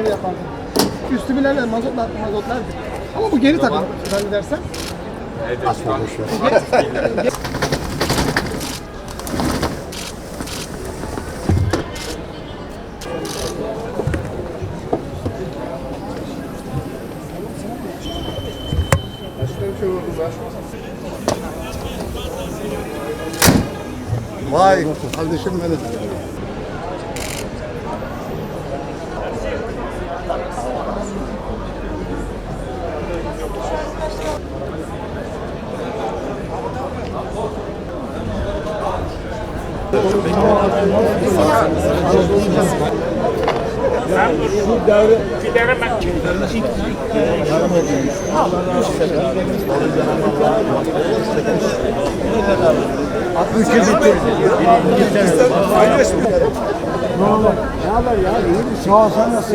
onu yapardım. Üstümülerle mazotlar, mazotlar. Ama bu geri takım zannedersem. Vay kardeşim benim. Şu devre gidere ben çektim. Ülke bitti. Paylaşmıyor. Ne olur? Ne haber ya? İyi mi? Sağ ol sen nasıl?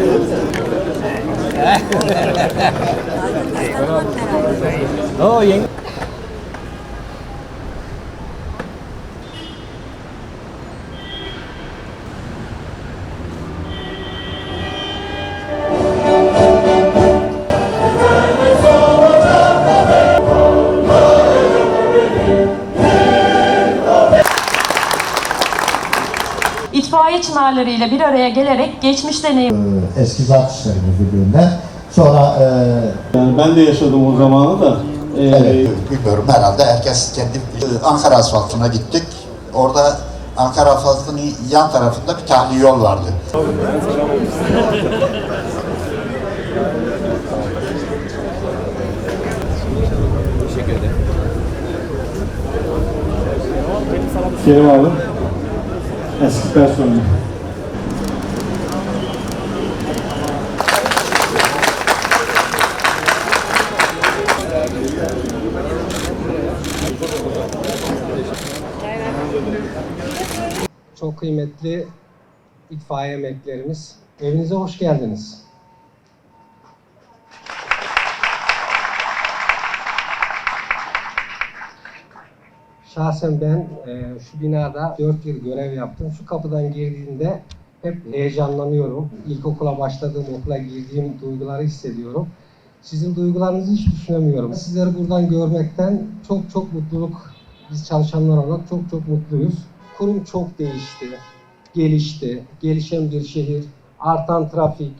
İtfaiye çınarlarıyla bir araya gelerek geçmiş deneyim eski zat işleri müdürlüğünde. Sonra e, Yani ben de yaşadım o zamanı da. Ee, evet, bilmiyorum herhalde herkes kendi e, Ankara asfaltına gittik. Orada Ankara asfaltının yan tarafında bir tahliye yol vardı. Kerim abi. Eski personel. Çok kıymetli itfaiye emeklerimiz, evinize hoş geldiniz. Şahsen ben e, şu binada 4 yıl görev yaptım. Şu kapıdan girdiğimde hep heyecanlanıyorum. İlkokula başladığım okula girdiğim duyguları hissediyorum. Sizin duygularınızı hiç düşünemiyorum. Sizleri buradan görmekten çok çok mutluluk, biz çalışanlar olarak çok çok mutluyuz. Kurum çok değişti, gelişti, gelişen bir şehir, artan trafik,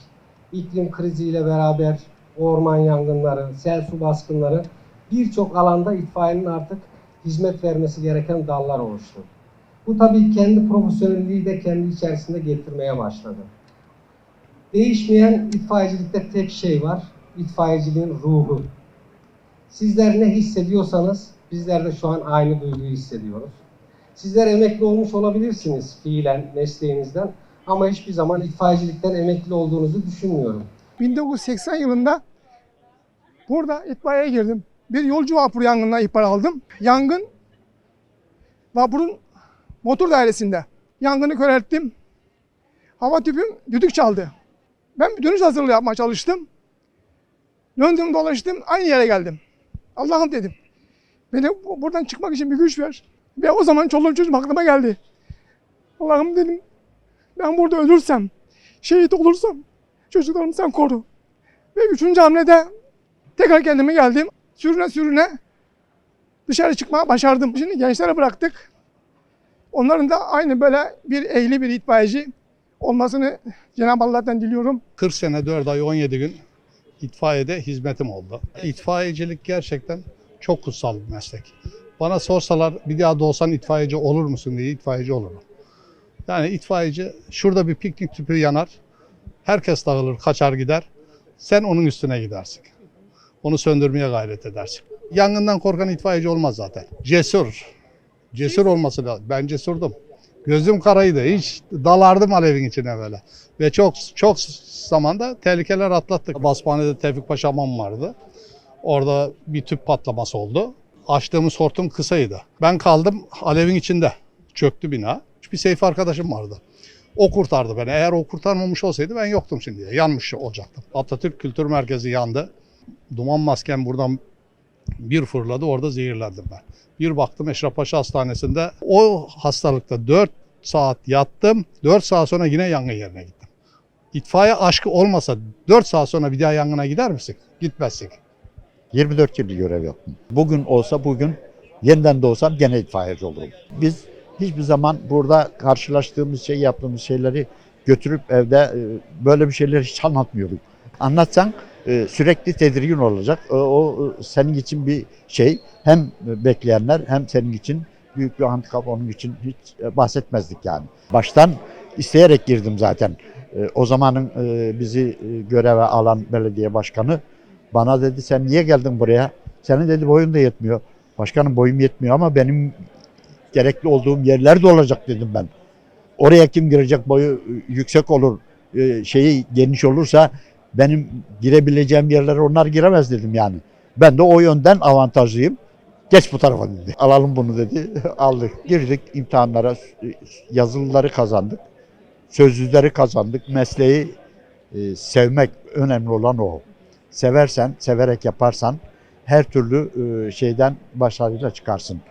iklim kriziyle beraber orman yangınları, sel su baskınları birçok alanda itfaiyenin artık hizmet vermesi gereken dallar oluştu. Bu tabii kendi profesyonelliği de kendi içerisinde getirmeye başladı. Değişmeyen itfaiyecilikte tek şey var, itfaiyeciliğin ruhu. Sizler ne hissediyorsanız bizler de şu an aynı duyguyu hissediyoruz. Sizler emekli olmuş olabilirsiniz fiilen mesleğinizden ama hiçbir zaman itfaiyecilikten emekli olduğunuzu düşünmüyorum. 1980 yılında burada itfaiyeye girdim. Bir yolcu vapuru yangınına ihbar aldım. Yangın vapurun motor dairesinde. Yangını körelttim. Hava tüpüm düdük çaldı. Ben bir dönüş hazırlığı yapmaya çalıştım. Döndüm dolaştım aynı yere geldim. Allah'ım dedim. Beni bu- buradan çıkmak için bir güç ver. Ve o zaman çoluğum çocuğum aklıma geldi. Allah'ım dedim ben burada ölürsem, şehit olursam çocuklarımı sen koru. Ve üçüncü hamlede tekrar kendime geldim. Sürüne sürüne dışarı çıkmaya başardım. Şimdi gençlere bıraktık. Onların da aynı böyle bir ehli bir itfaiyeci olmasını Cenab-ı Allah'tan diliyorum. 40 sene 4 ay 17 gün itfaiyede hizmetim oldu. İtfaiyecilik gerçekten çok kutsal bir meslek. Bana sorsalar bir daha doğsan itfaiyeci olur musun diye itfaiyeci olurum. Yani itfaiyeci şurada bir piknik tüpü yanar. Herkes dağılır, kaçar gider. Sen onun üstüne gidersin. Onu söndürmeye gayret edersin. Yangından korkan itfaiyeci olmaz zaten. Cesur. Cesur olması lazım. Ben cesurdum. Gözüm karaydı. Hiç dalardım alevin içine böyle. Ve çok çok zamanda tehlikeler atlattık. Basmane'de Tevfik Paşa Hamam vardı. Orada bir tüp patlaması oldu. Açtığımız hortum kısaydı. Ben kaldım alevin içinde. Çöktü bina. Bir Seyfi arkadaşım vardı. O kurtardı beni. Eğer o kurtarmamış olsaydı ben yoktum şimdi. Yanmış olacaktım. Atatürk Kültür Merkezi yandı. Duman maskem buradan bir fırladı. Orada zehirlendim ben. Bir baktım Eşref Paşa Hastanesi'nde. O hastalıkta 4 saat yattım. 4 saat sonra yine yangın yerine gittim. İtfaiye aşkı olmasa 4 saat sonra bir daha yangına gider misin? Gitmezsin. 24 yıl görev yaptım. Bugün olsa bugün yeniden doğsam gene itfaiyeci olurum. Biz hiçbir zaman burada karşılaştığımız şey yaptığımız şeyleri götürüp evde e, böyle bir şeyleri hiç anlatmıyorduk. Anlatsan e, sürekli tedirgin olacak. O, o e, senin için bir şey hem bekleyenler hem senin için büyük bir handikap onun için hiç e, bahsetmezdik yani. Baştan isteyerek girdim zaten. E, O zamanın e, bizi e, göreve alan belediye başkanı bana dedi sen niye geldin buraya? Senin dedi boyun da yetmiyor. Başkanım boyum yetmiyor ama benim gerekli olduğum yerler de olacak dedim ben. Oraya kim girecek boyu yüksek olur, e, şeyi geniş olursa benim girebileceğim yerlere onlar giremez dedim yani. Ben de o yönden avantajlıyım. Geç bu tarafa dedi. Alalım bunu dedi. Aldık. Girdik imtihanlara. e, Yazılıları kazandık. Sözlüleri kazandık. Mesleği e, sevmek önemli olan o. Seversen, severek yaparsan her türlü e, şeyden başarıyla çıkarsın.